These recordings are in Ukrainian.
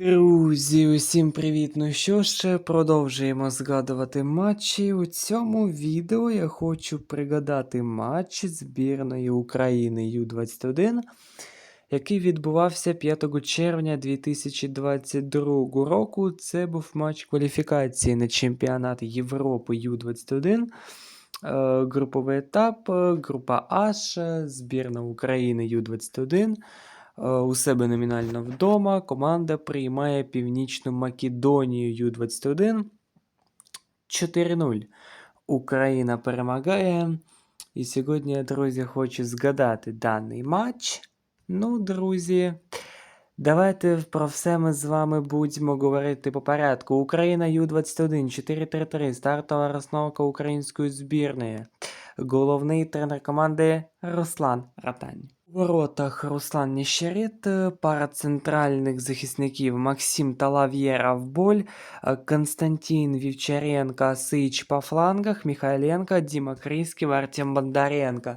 Друзі, усім привіт! Ну що ж, продовжуємо згадувати матчі. У цьому відео я хочу пригадати матч збірної України Ю-21, який відбувався 5 червня 2022 року. Це був матч кваліфікації на чемпіонат Європи Ю-21. Е, Груповий етап, е, група H, збірна України Ю-21. Е, У себе номінально вдома команда приймає Північну Македонію Ю-21 4-0. Україна перемагає. І сьогодні я, друзі, хочу згадати даний матч. Ну, друзі, давайте про все ми з вами будемо говорити по порядку. Україна Ю-21 4-3-3. Стартова розновка української збірної. Головний тренер команди Руслан Ратань. У воротах Руслан Ніщерет, пара центральних захисників Максим Талав'єра в боль, е, Константин Вівчаренко, Сич по флангах, Михайленко, Діма Крісків, Артем Бондаренко.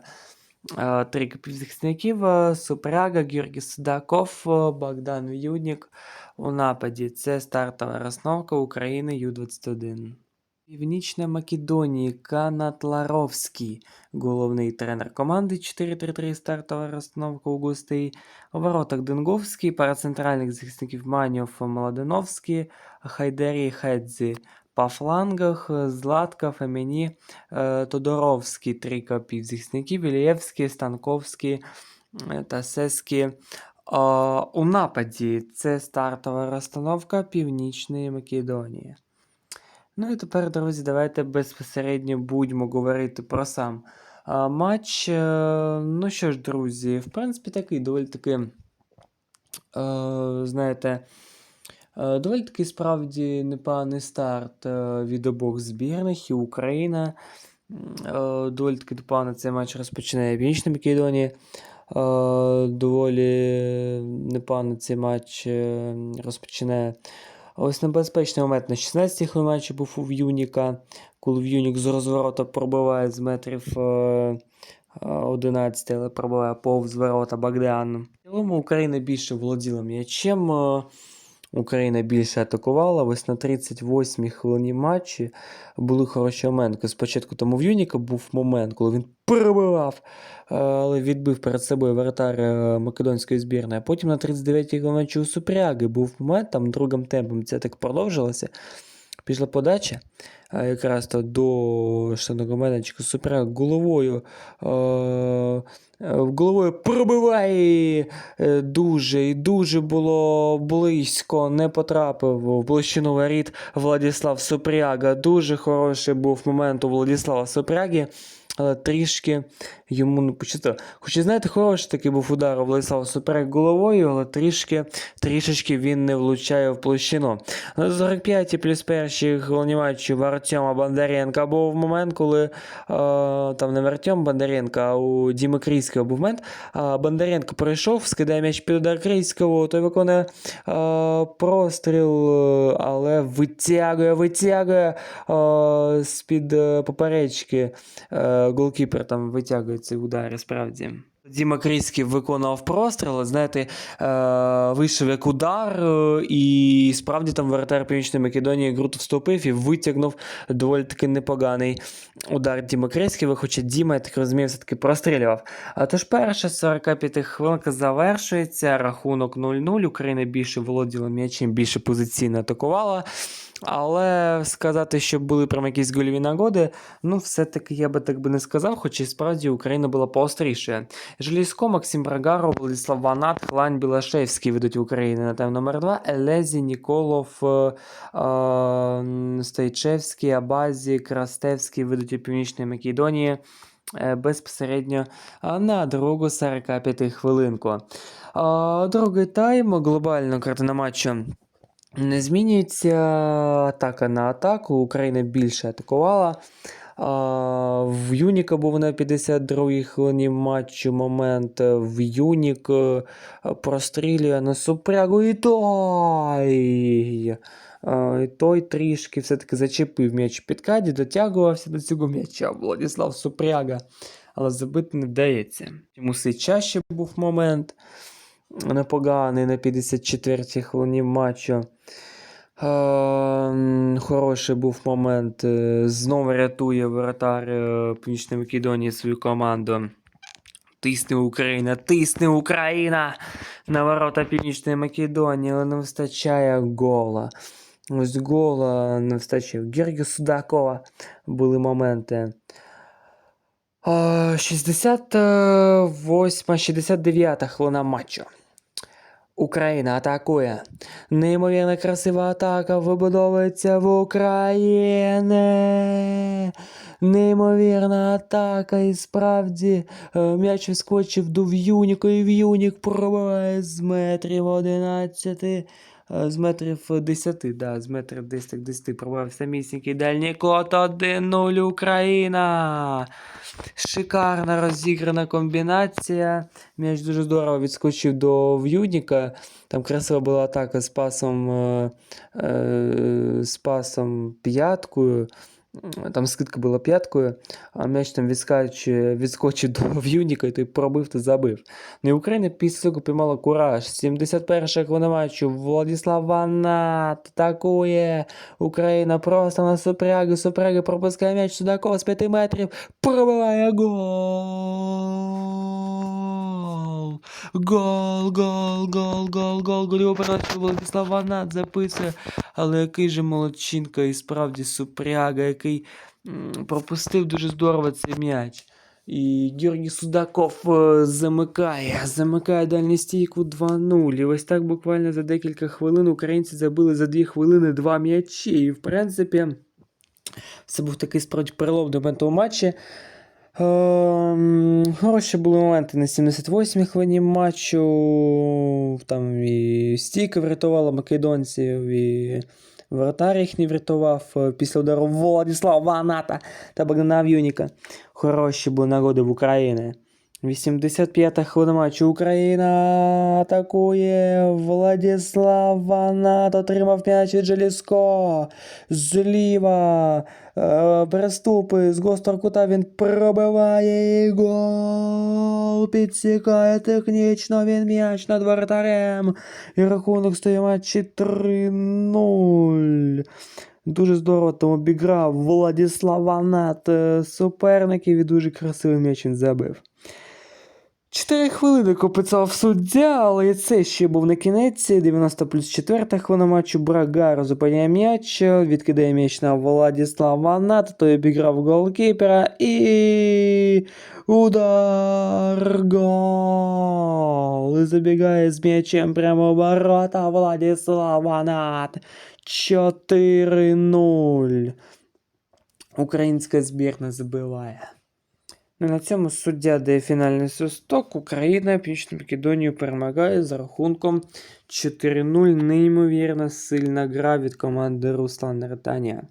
Е, Три півзахисників е, Супряга, Георгій Судаков, е, Богдан В'юднік у нападі. Це стартова розновка України Ю-21. Північна Македонії Канат Ларовський, головний тренер команди 4-3-3 стартова розстановка у гостей. У воротах Денговський, пара захисників Маньов Младеновський, Хайдері Хедзі. По флангах Златка, Фемені, е, Тодоровський, три півзахисників, Ілієвський, Станковський е, та Сеський. Е, У нападі це стартова розстановка Північної Македонії. Ну і тепер, друзі, давайте безпосередньо будемо говорити про сам а, матч. Е, Ну що ж, друзі, в принципі, такий доволі таки, е, знаєте, е, доволі таки справді непоганий старт е, від обох збірних і Україна. е, Доволі таки непогано цей матч розпочинає Північна Македонія. Доволі непогано цей матч розпочинає а Ось небезпечний момент на 16-й хвилині був у В'юніка, коли В'юнік з розворота пробиває з метрів е, е, 11, але пробиває повз ворота Богдан. В цілому Україна більше володіла м'ячем. Україна більше атакувала. Ось на 38-й хвилині матчі були хороші моменти. Спочатку там у Юніка був момент, коли він пробивав, е, але відбив перед собою воротар е, македонської збірної. А потім на 39-й хвилині у Супряги був момент, там другим темпом це так продовжилося. Пішла подача якраз то до штатного менеджера Супряг головою. Е, головою пробиває е, дуже і дуже було близько, не потрапив в площину воріт Владислав Супряга. Дуже хороший був момент у Владислава Супряги. Але трішки йому не почитав. Хоча, знаєте, хороший такий був удар у Владислава Супряг головою, але трішки, трішечки він не влучає в площину. На 45 плюс перші матчі в Артема Бондаренка був момент, коли е, там не в Артем Бондаренка, а у Діми Крійського був момент. А Бондаренко прийшов, скидає м'яч під удар Крійського, той виконує е, простріл, але витягує, витягує е, з-під поперечки. Голкіпер там витягує цей удар, справді. Діма Крійський виконав простріл, знаєте, е, вийшов як удар, е, і справді там воротар Північної Македонії круто вступив і витягнув доволі таки непоганий удар Діма Крійського, хоча Діма, я так розумію, все-таки прострілював. А тож перша 45 хвилинка завершується, рахунок 0-0, Україна більше володіла м'ячем, більше позиційно атакувала. Але сказати, що були прям якісь гольові нагоди, ну, все-таки я би так би не сказав, хоча і справді Україна була поостріше. Желізко, Максим Брагаров, Владислав Ванат, Хлань Білашевський ведуть в Україні на тайм номер 2 Елезі, Ніколов, е, е, Стайчевський, Абазі, Крастевський ведуть у Північної Македонії е, безпосередньо е, на другу 45 хвилинку. Другий тайм, глобально картина матчу. Не змінюється атака на атаку. Україна більше атакувала. А, в Юніка був на 52-й хвилині матчу момент. В Юнік е, прострілює на супрягу і той. І той трішки все-таки зачепив м'яч в підкаді, дотягувався до цього м'яча Владислав Супряга, але забити не вдається. Йому все чаще був момент. Непоганий на 54-й хвилині матчу. Е, хороший був момент. е, Знову рятує воротар е, Північної Македонії свою команду. Тисне Україна, тисне Україна на ворота Північної Македонії, але не вистачає гола. Ось гола не вистачає. Георгія Судакова були моменти. 68-69 хвилина матчу. Україна атакує. Неймовірно красива атака вибудовується в Україні. Неймовірна атака, і справді е, м'яч вискочив до В'юніка, і В'юнік пробиває з метрів 11. Е, З метрів 10, да, з метрів 10 10 пробував самісінький дальній кот 1-0 Україна. Шикарна розіграна комбінація. М'яч дуже здорово відскочив до В'юніка. Там красива була атака з пасом, е, е, з пасом п'яткою. Там скидка була п'яткою, а м'яч там відскочив, відскочив до В'юніка, і той пробив та забив. Ну і Україна після цього піймала кураж. 71 хвилина матчу. Владислав Ванат атакує. Україна просто на супряги. Супряги пропускає м'яч Судакова з 5 метрів. Пробиває гол. Гол, гол, гол, гол, гол, гол. Операцію Владислав Ванат записує. Але який же молодчинка і справді супряга, який пропустив дуже здорово цей м'яч. І Георгій Судаков е, замикає, замикає дальню стійку 2-0. І ось так буквально за декілька хвилин українці забили за 2 хвилини два м'ячі. І в принципі, це був такий справді переломний момент у матчі. Ем, хороші були моменти на 78-й хвилині матчу. Там і стійка врятувала македонців, і вратар їхній врятував е, після удару Владислава Ваната та Богдана В'юніка. Хороші були нагоди в Україні. 85-та хвилина матчу. Україна атакує. Владислав Ванат отримав м'яч від Желіско. Зліва. Е, переступи з гострого кута він пробиває і гол. Підсікає технічно він м'яч над воротарем. І рахунок стає матчі 3-0. Дуже здорово там обіграв Владислав Ванат е, суперників і дуже красивий м'яч він забив. Чотири хвилини копицав суддя, але і це ще був на кінець. 90 плюс 4 хвилина матчу. Брагар зупиняє м'яч, відкидає м'яч на Владислава Ваната, той обіграв голкіпера і удар гол. І забігає з м'ячем прямо в ворота Владислав Ванат. 4-0. Українська збірна забиває. Ну, на цьому суддя дає фінальний свисток. Україна Північну Македонію перемагає за рахунком 4-0. Неймовірно сильна гра від команди Руслана Ретаня.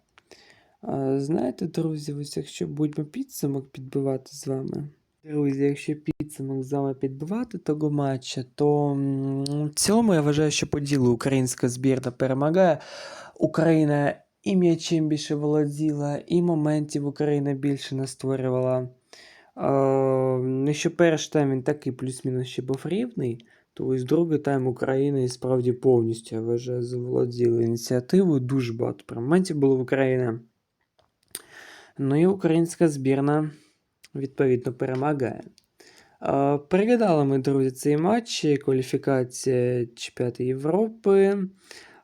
А, знаєте, друзі, ось якщо будемо підсумок підбивати з вами. Друзі, якщо підсумок з вами підбивати того матча, то в цілому я вважаю, що по ділу українська збірна перемагає. Україна і м'ячем більше володіла, і моментів Україна більше не створювала. Ну, що перший тайм він такий плюс-мінус ще був рівний, то ось другий тайм Україна і справді повністю, я вважаю, заволоділа ініціативою. Дуже багато моментів було в Україні. Ну і українська збірна відповідно перемагає. Переглядали ми, друзі, цей матч. Кваліфікація Чемпіонату Європи.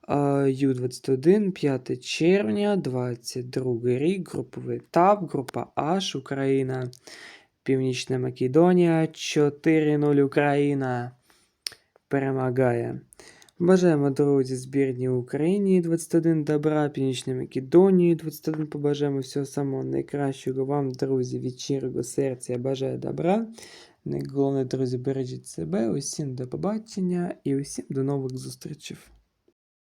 Е, Ю-21, 5 червня, 22 рік, груповий етап, група H, Україна, Північна Македонія, 4-0 Україна перемагає. Бажаємо, друзі, збірній Україні 21 добра, Північній Македонії 21 побажаємо всього самого найкращого вам, друзі, від щирого серця. Я бажаю добра. Найголовніше, друзі, бережіть себе. Усім до побачення і усім до нових зустрічей.